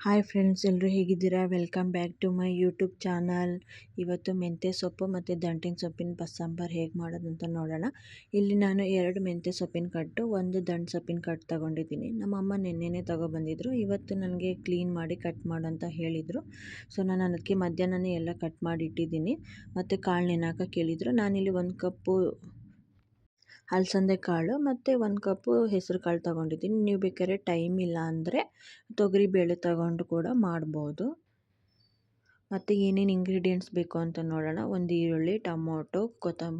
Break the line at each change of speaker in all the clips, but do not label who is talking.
Hi friends ಎಲ್ಲರೂ ಹೇಗಿದ್ದೀರಾ? Welcome back to my YouTube channel. ಇವತ್ತು ಮೆಂತ್ಯ ಸೊಪ್ಪು ಮತ್ತು ದಂಟಿನ ಸೊಪ್ಪಿನ ಬಸ್ಸಾಂಬಾರು ಹೇಗೆ ಅಂತ ನೋಡೋಣ. ಇಲ್ಲಿ ನಾನು ಎರಡು ಮೆಂತ್ಯ ಸೊಪ್ಪಿನ ಕಟ್ಟು, ಒಂದು ದಂಟು ಸೊಪ್ಪಿನ ಕಟ್ಟು ತೊಗೊಂಡಿದ್ದೀನಿ. ನಮ್ಮಮ್ಮ ನೆನ್ನೆನೇ ತೊಗೊಬಂದಿದ್ರು. ಇವತ್ತು ನನಗೆ ಕ್ಲೀನ್ ಮಾಡಿ ಕಟ್ ಮಾಡು ಅಂತ ಹೇಳಿದರು. ಸೊ, ನಾನು ಅದಕ್ಕೆ ಮಧ್ಯಾಹ್ನನೇ ಎಲ್ಲ ಕಟ್ ಮಾಡಿ ಇಟ್ಟಿದ್ದೀನಿ. ಮತ್ತು ಕಾಳು ನೆನಾಕ ಕೇಳಿದರು. ನಾನಿಲ್ಲಿ ಒಂದು ಕಪ್ಪು ಅಲಸಂದೆ ಕಾಳು ಮತ್ತು ಒಂದು ಕಪ್ಪು ಹೆಸರು ಕಾಳು ತೊಗೊಂಡಿದ್ದೀನಿ. ನೀವು ಬೇಕಾದ್ರೆ ಟೈಮ್ ಇಲ್ಲ ಅಂದರೆ ತೊಗರಿಬೇಳೆ ತಗೊಂಡು ಕೂಡ ಮಾಡ್ಬೋದು. ಮತ್ತು ಏನೇನು ಇಂಗ್ರೀಡಿಯೆಂಟ್ಸ್ ಬೇಕು ಅಂತ ನೋಡೋಣ. ಒಂದು ಈರುಳ್ಳಿ, ಟೊಮೊಟೊ, ಕೊತ್ತಂ,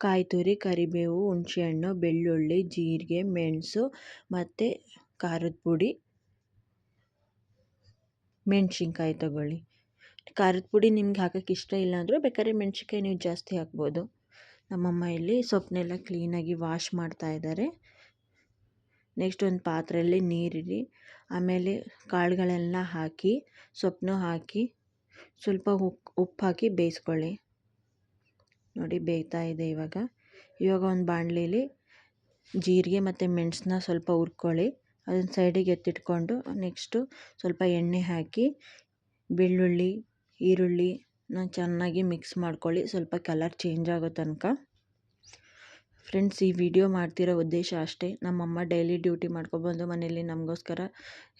ಕಾಯಿ ತುರಿ, ಕರಿಬೇವು, ಹುಣಸೆಹಣ್ಣು, ಬೆಳ್ಳುಳ್ಳಿ, ಜೀರಿಗೆ, ಮೆಣಸು ಮತ್ತು ಖಾರದ ಪುಡಿ, ಮೆಣಸಿನ್ಕಾಯಿ ತಗೊಳ್ಳಿ. ಖಾರದ ಪುಡಿ ನಿಮ್ಗೆ ಹಾಕೋಕ್ಕೆ ಇಷ್ಟ ಇಲ್ಲ ಅಂದರೆ ಬೇಕಾದ್ರೆ ಮೆಣಸಿನ್ಕಾಯಿ ನೀವು ಜಾಸ್ತಿ ಹಾಕ್ಬೋದು. ನಮ್ಮಮ್ಮ ಇಲ್ಲಿ ಸೊಪ್ಪನ್ನೆಲ್ಲ ಕ್ಲೀನಾಗಿ ವಾಶ್ ಮಾಡ್ತಾ ಇದ್ದಾರೆ. ನೆಕ್ಸ್ಟ್ ಒಂದು ಪಾತ್ರೆಯಲ್ಲಿ ನೀರಿಡಿ. ಆಮೇಲೆ ಕಾಳುಗಳೆಲ್ಲ ಹಾಕಿ ಸೊಪ್ಪನ್ನು ಹಾಕಿ, ಸ್ವಲ್ಪ ಉಪ್ಪು ಉಪ್ಪು ಹಾಕಿ ಬೇಯಿಸ್ಕೊಳ್ಳಿ. ನೋಡಿ ಬೇಯ್ತಾ ಇದೆ ಇವಾಗ. ಇವಾಗ ಒಂದು ಬಾಣಲಿಲಿ ಜೀರಿಗೆ ಮತ್ತು ಮೆಣಸನ್ನ ಸ್ವಲ್ಪ ಹುರ್ಕೊಳ್ಳಿ. ಅದನ್ನು ಸೈಡಿಗೆ ಎತ್ತಿಟ್ಕೊಂಡು ನೆಕ್ಸ್ಟು ಸ್ವಲ್ಪ ಎಣ್ಣೆ ಹಾಕಿ, ಬೆಳ್ಳುಳ್ಳಿ, ಈರುಳ್ಳಿ ಚೆನ್ನಾಗಿ ಮಿಕ್ಸ್ ಮಾಡ್ಕೊಳ್ಳಿ. ಸ್ವಲ್ಪ ಕಲರ್ ಚೇಂಜ್ ಆಗೋ ತನಕ. ಫ್ರೆಂಡ್ಸ್ ಈ ವಿಡಿಯೋ ಮಾಡ್ತಿರೋ ಉದ್ದೇಶ ಅಷ್ಟೇ. ನಮ್ಮಮ್ಮ ಡೈಲಿ ಡ್ಯೂಟಿ ಮಾಡ್ಕೊಬಂದು ಮನೇಲಿ ನಮಗೋಸ್ಕರ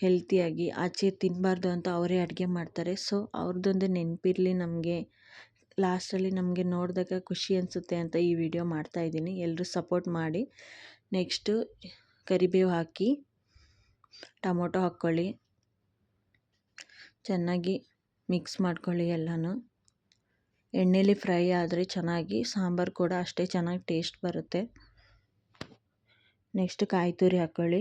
ಹೆಲ್ತಿಯಾಗಿ ಆಚೆ ತಿನ್ನಬಾರ್ದು ಅಂತ ಅವರೇ ಅಡುಗೆ ಮಾಡ್ತಾರೆ. ಸೊ ಅವ್ರದ್ದೊಂದು ನೆನಪಿರಲಿ ನಮಗೆ. ಲಾಸ್ಟಲ್ಲಿ ನಮಗೆ ನೋಡಿದಾಗ ಖುಷಿ ಅನಿಸುತ್ತೆ ಅಂತ ಈ ವಿಡಿಯೋ ಮಾಡ್ತಾಯಿದ್ದೀನಿ ಎಲ್ಲರೂ ಸಪೋರ್ಟ್ ಮಾಡಿ. ನೆಕ್ಸ್ಟು ಕರಿಬೇವು ಹಾಕಿ, ಟೊಮೊಟೊ ಹಾಕ್ಕೊಳ್ಳಿ. ಚೆನ್ನಾಗಿ ಮಿಕ್ಸ್ ಮಾಡ್ಕೊಳ್ಳಿ ಎಲ್ಲನೂ. ಎಣ್ಣೆಲಿ ಫ್ರೈ ಆದರೆ ಚೆನ್ನಾಗಿ ಸಾಂಬಾರು ಕೂಡ ಅಷ್ಟೇ ಚೆನ್ನಾಗಿ ಟೇಸ್ಟ್ ಬರುತ್ತೆ. ನೆಕ್ಸ್ಟ್ ಕಾಯಿ ತುರಿ ಹಾಕ್ಕೊಳ್ಳಿ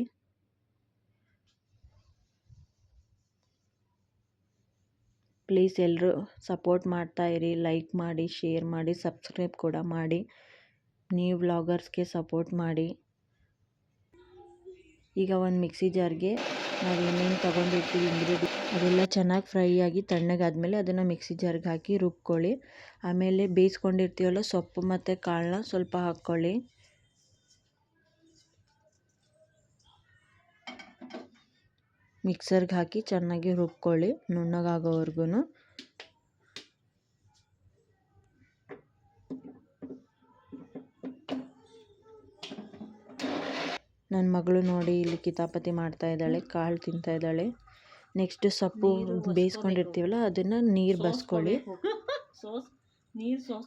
ಪ್ಲೀಸ್ ಎಲ್ಲರೂ ಸಪೋರ್ಟ್ ಮಾಡ್ತಾಯಿರಿ ಲೈಕ್ ಮಾಡಿ ಶೇರ್ ಮಾಡಿ ಸಬ್ಸ್ಕ್ರೈಬ್ ಕೂಡ ಮಾಡಿ. ನೀವು ವ್ಲಾಗರ್ಸ್ಗೆ ಸಪೋರ್ಟ್ ಮಾಡಿ. ಈಗ ಒಂದು ಮಿಕ್ಸಿ ಜಾರ್ಗೆ ನಾವು ಏನೇನು ತೊಗೊಂಡಿರ್ತೀವಿ ಇಂಗ್ರೀಡಿ ಅದೆಲ್ಲ ಚೆನ್ನಾಗಿ ಫ್ರೈ ಆಗಿ ತಣ್ಣಗಾದ್ಮೇಲೆ ಅದನ್ನು ಮಿಕ್ಸಿ ಜಾರ್ಗೆ ಹಾಕಿ ರುಬ್ಕೊಳ್ಳಿ. ಆಮೇಲೆ ಬೇಯಿಸ್ಕೊಂಡಿರ್ತೀವಲ್ಲ ಸೊಪ್ಪು ಮತ್ತು ಕಾಳನ್ನ ಸ್ವಲ್ಪ ಹಾಕ್ಕೊಳ್ಳಿ. ಮಿಕ್ಸರ್ಗೆ ಹಾಕಿ ಚೆನ್ನಾಗಿ ರುಬ್ಕೊಳ್ಳಿ ನುಣ್ಣಗಾಗೋವರೆಗೂ ನನ್ನ ಮಗಳು ನೋಡಿ ಇಲ್ಲಿ ಕಿತಾಪತಿ ಮಾಡ್ತಾ ಇದ್ದಾಳೆ ಕಾಳು ತಿಂತಾ ಇದ್ದಾಳೆ. ನೆಕ್ಸ್ಟ್ ಸೊಪ್ಪು ಬೇಯಿಸ್ಕೊಂಡಿರ್ತೀವಲ್ಲ ಅದನ್ನು ನೀರು ಬಸ್ಕೊಳ್ಳಿ.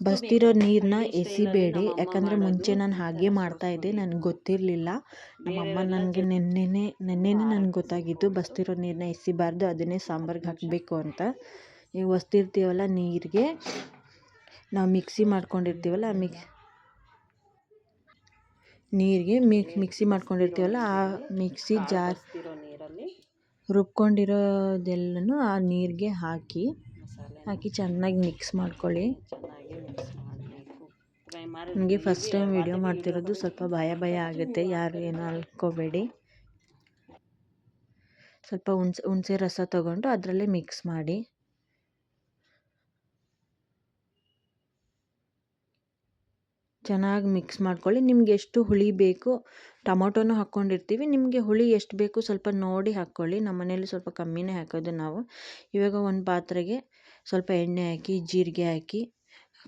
ಬಸ್ತಿರೋ ನೀರನ್ನ ಎಸಿಬೇಡಿ ಯಾಕಂದರೆ ಮುಂಚೆ ನಾನು ಹಾಗೆ ಮಾಡ್ತಾಯಿದ್ದೆ ನನಗೆ ಗೊತ್ತಿರಲಿಲ್ಲ. ನಮ್ಮಮ್ಮ ನನಗೆ ನೆನ್ನೆನೇ ನೆನ್ನೆನೇ ನನಗೆ ಗೊತ್ತಾಗಿತ್ತು ಬಸ್ತಿರೋ ನೀರನ್ನ ಎಸಿಬಾರ್ದು ಅದನ್ನೇ ಸಾಂಬಾರ್ಗೆ ಹಾಕಬೇಕು ಅಂತ. ಈಗ ಒಸ್ತಿರ್ತೀವಲ್ಲ ನೀರಿಗೆ ನಾವು ಮಿಕ್ಸಿ ಮಾಡ್ಕೊಂಡಿರ್ತೀವಲ್ಲ ಮಿಕ್ಸ್ ನೀರಿಗೆ ಮಿಕ್ಸಿ ಮಾಡ್ಕೊಂಡಿರ್ತೀವಲ್ಲ, ಆ ಮಿಕ್ಸಿ ಜಾರ್ ರುಬ್ಕೊಂಡಿರೋದೆಲ್ಲನೂ ಆ ನೀರಿಗೆ ಹಾಕಿ ಹಾಕಿ ಚೆನ್ನಾಗಿ ಮಿಕ್ಸ್ ಮಾಡ್ಕೊಳ್ಳಿ. ನನಗೆ ಫಸ್ಟ್ ಟೈಮ್ ವಿಡಿಯೋ ಮಾಡ್ತಿರೋದು ಸ್ವಲ್ಪ ಭಯ ಭಯ ಆಗುತ್ತೆ, ಯಾರು ಏನು ಅಲ್ಕೋಬೇಡಿ ಸ್ವಲ್ಪ ಹುಣ್ಸೆ, ಹುಣಸೆ ರಸ ತಗೊಂಡು ಅದರಲ್ಲೇ ಮಿಕ್ಸ್ ಮಾಡಿ. ಚೆನ್ನಾಗಿ ಮಿಕ್ಸ್ ಮಾಡ್ಕೊಳ್ಳಿ. ನಿಮ್ಗೆ ಎಷ್ಟು ಹುಳಿ ಬೇಕು, ಟೊಮೊಟೊನೂ ಹಾಕ್ಕೊಂಡಿರ್ತೀವಿ. ನಿಮಗೆ ಹುಳಿ ಎಷ್ಟು ಬೇಕು ಸ್ವಲ್ಪ ನೋಡಿ ಹಾಕ್ಕೊಳ್ಳಿ. ನಮ್ಮ ಮನೇಲಿ ಸ್ವಲ್ಪ ಕಮ್ಮಿನೇ ಹಾಕೋದು ನಾವು. ಇವಾಗ ಒಂದು ಪಾತ್ರೆಗೆ ಸ್ವಲ್ಪ ಎಣ್ಣೆ ಹಾಕಿ, ಜೀರಿಗೆ ಹಾಕಿ,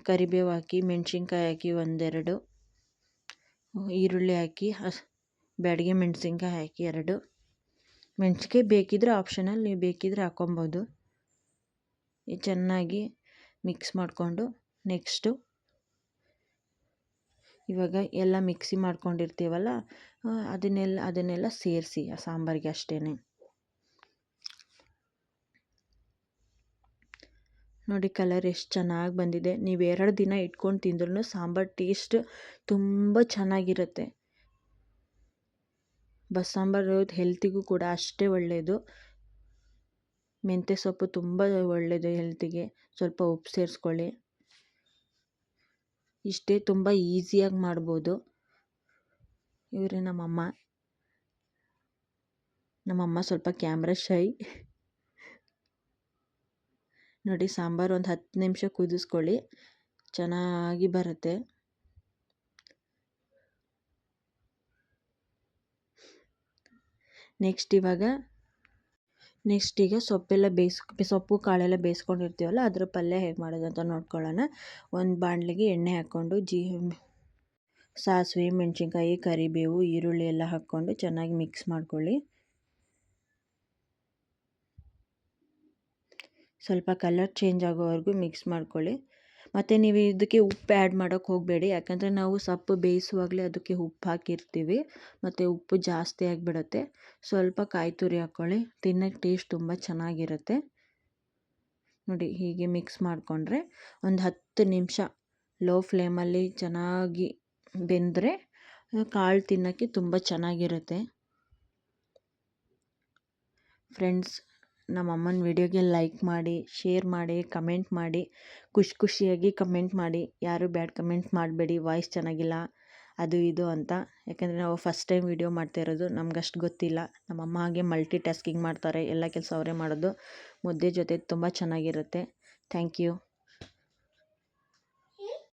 ಕರಿಬೇವು ಹಾಕಿ, ಮೆಣಸಿನ್ಕಾಯಿ ಹಾಕಿ ಒಂದೆರಡು, ಈರುಳ್ಳಿ ಹಾಕಿ, ಹಸ್, ಬ್ಯಾಡಗೆ ಮೆಣಸಿನ್ಕಾಯಿ ಹಾಕಿ ಎರಡು. ಮೆಣಸಿನ್ಕಾಯಿ ಬೇಕಿದ್ರೆ ಆಪ್ಷನಲ್ ನೀವು ಬೇಕಿದ್ರೆ ಹಾಕ್ಕೊಬೋದು. ಚೆನ್ನಾಗಿ ಮಿಕ್ಸ್ ಮಾಡಿಕೊಂಡು, ನೆಕ್ಸ್ಟು ಇವಾಗ ಎಲ್ಲ ಮಿಕ್ಸಿ ಮಾಡ್ಕೊಂಡಿರ್ತೀವಲ್ಲ ಅದನ್ನೆಲ್ಲ ಅದನ್ನೆಲ್ಲ ಸೇರಿಸಿ ಆ ಸಾಂಬಾರಿಗೆ ಅಷ್ಟೇ ನೋಡಿ ಕಲರ್ ಎಷ್ಟು ಚೆನ್ನಾಗಿ ಬಂದಿದೆ. ನೀವು ಎರಡು ದಿನ ಇಟ್ಕೊಂಡು ತಿಂದ್ರೂ ಸಾಂಬಾರು ಟೇಸ್ಟ್ ತುಂಬ ಚೆನ್ನಾಗಿರುತ್ತೆ. ಬಸ್ಸಾಂಬಾರು ಹೆಲ್ತಿಗೂ ಕೂಡ ಅಷ್ಟೇ ಒಳ್ಳೆಯದು ಮೆಂತ್ಯ ಸೊಪ್ಪು ತುಂಬ ಒಳ್ಳೆಯದು ಹೆಲ್ತಿಗೆ ಸ್ವಲ್ಪ ಉಪ್ಪು ಸೇರಿಸ್ಕೊಳ್ಳಿ. ಇಷ್ಟೇ ತುಂಬ ಈಸಿಯಾಗಿ ಮಾಡ್ಬೋದು. ಇವರೇ ನಮ್ಮಮ್ಮ. ನಮ್ಮಮ್ಮ ಸ್ವಲ್ಪ ಕ್ಯಾಮ್ರ ಶೈ. ನೋಡಿ, ಸಾಂಬಾರು ಒಂದು ಹತ್ತು ನಿಮಿಷ ಕುದಿಸ್ಕೊಳ್ಳಿ. ಚೆನ್ನಾಗಿ ಬರುತ್ತೆ. ನೆಕ್ಸ್ಟ್ ಇವಾಗ ನೆಕ್ಸ್ಟ್ ಈಗ ಸೊಪ್ಪೆಲ್ಲ ಬೇಯಿಸ್, ಸೊಪ್ಪು ಕಾಳೆಲ್ಲ ಬೇಯಿಸ್ಕೊಂಡಿರ್ತೀವಲ್ಲ ಅದ್ರ ಪಲ್ಯ ಹೇಗೆ ಮಾಡೋದು ಅಂತ ನೋಡ್ಕೊಳ್ಳೋಣ. ಒಂದು ಬಾಣಲಿಗೆ ಎಣ್ಣೆ ಹಾಕ್ಕೊಂಡು ಜೀ, ಸಾಸಿವೆ, ಮೆಣಸಿನ್ಕಾಯಿ, ಕರಿಬೇವು, ಈರುಳ್ಳಿ ಎಲ್ಲ ಹಾಕ್ಕೊಂಡು ಚೆನ್ನಾಗಿ ಮಿಕ್ಸ್ ಮಾಡ್ಕೊಳ್ಳಿ. ಸ್ವಲ್ಪ ಕಲರ್ ಚೇಂಜ್ ಆಗೋವರೆಗೂ ಮಿಕ್ಸ್ ಮಾಡ್ಕೊಳ್ಳಿ. ಮತ್ತು ನೀವು ಇದಕ್ಕೆ ಉಪ್ಪು ಆ್ಯಡ್ ಮಾಡೋಕ್ಕೆ ಹೋಗಬೇಡಿ. ಯಾಕಂದರೆ ನಾವು ಸೊಪ್ಪು ಬೇಯಿಸುವಾಗಲೇ ಅದಕ್ಕೆ ಉಪ್ಪು ಹಾಕಿರ್ತೀವಿ. ಮತ್ತು ಉಪ್ಪು ಜಾಸ್ತಿ ಆಗಿಬಿಡುತ್ತೆ. ಸ್ವಲ್ಪ ಕಾಯಿ ತುರಿ ಹಾಕ್ಕೊಳ್ಳಿ ತಿನ್ನೋಕ್ಕೆ ಟೇಸ್ಟ್ ತುಂಬ ಚೆನ್ನಾಗಿರುತ್ತೆ. ನೋಡಿ, ಹೀಗೆ ಮಿಕ್ಸ್ ಮಾಡಿಕೊಂಡ್ರೆ ಒಂದು ಹತ್ತು ನಿಮಿಷ ಲೋ ಫ್ಲೇಮಲ್ಲಿ ಚೆನ್ನಾಗಿ ಬೆಂದರೆ ಕಾಳು ತಿನ್ನೋಕ್ಕೆ ತುಂಬ ಚೆನ್ನಾಗಿರುತ್ತೆ. ಫ್ರೆಂಡ್ಸ್ ನಮ್ಮ ಅಮ್ಮನ ವೀಡಿಯೋಗೆ ಲೈಕ್ ಮಾಡಿ ಶೇರ್ ಮಾಡಿ ಕಮೆಂಟ್ ಮಾಡಿ, ಖುಷಿ ಖುಷಿಯಾಗಿ ಕಮೆಂಟ್ ಮಾಡಿ. ಯಾರು ಬ್ಯಾಡ್ ಕಮೆಂಟ್ ಮಾಡಬೇಡಿ ವಾಯ್ಸ್ ಚೆನ್ನಾಗಿಲ್ಲ, ಅದು ಇದು ಅಂತ. ಯಾಕೆಂದರೆ ನಾವು ಫಸ್ಟ್ ಟೈಮ್ ವೀಡಿಯೋ ಮಾಡ್ತಾ ಇರೋದು ನಮ್ಗಷ್ಟು ಗೊತ್ತಿಲ್ಲ. ನಮ್ಮಮ್ಮ ಹಾಗೆ ಮಲ್ಟಿ ಟಾಸ್ಕಿಂಗ್ ಮಾಡ್ತಾರೆ, ಎಲ್ಲ ಕೆಲಸ ಅವರೇ ಮಾಡೋದು. ಮುದ್ದೆ ಜೊತೆ ತುಂಬ ಚೆನ್ನಾಗಿರುತ್ತೆ. Thank you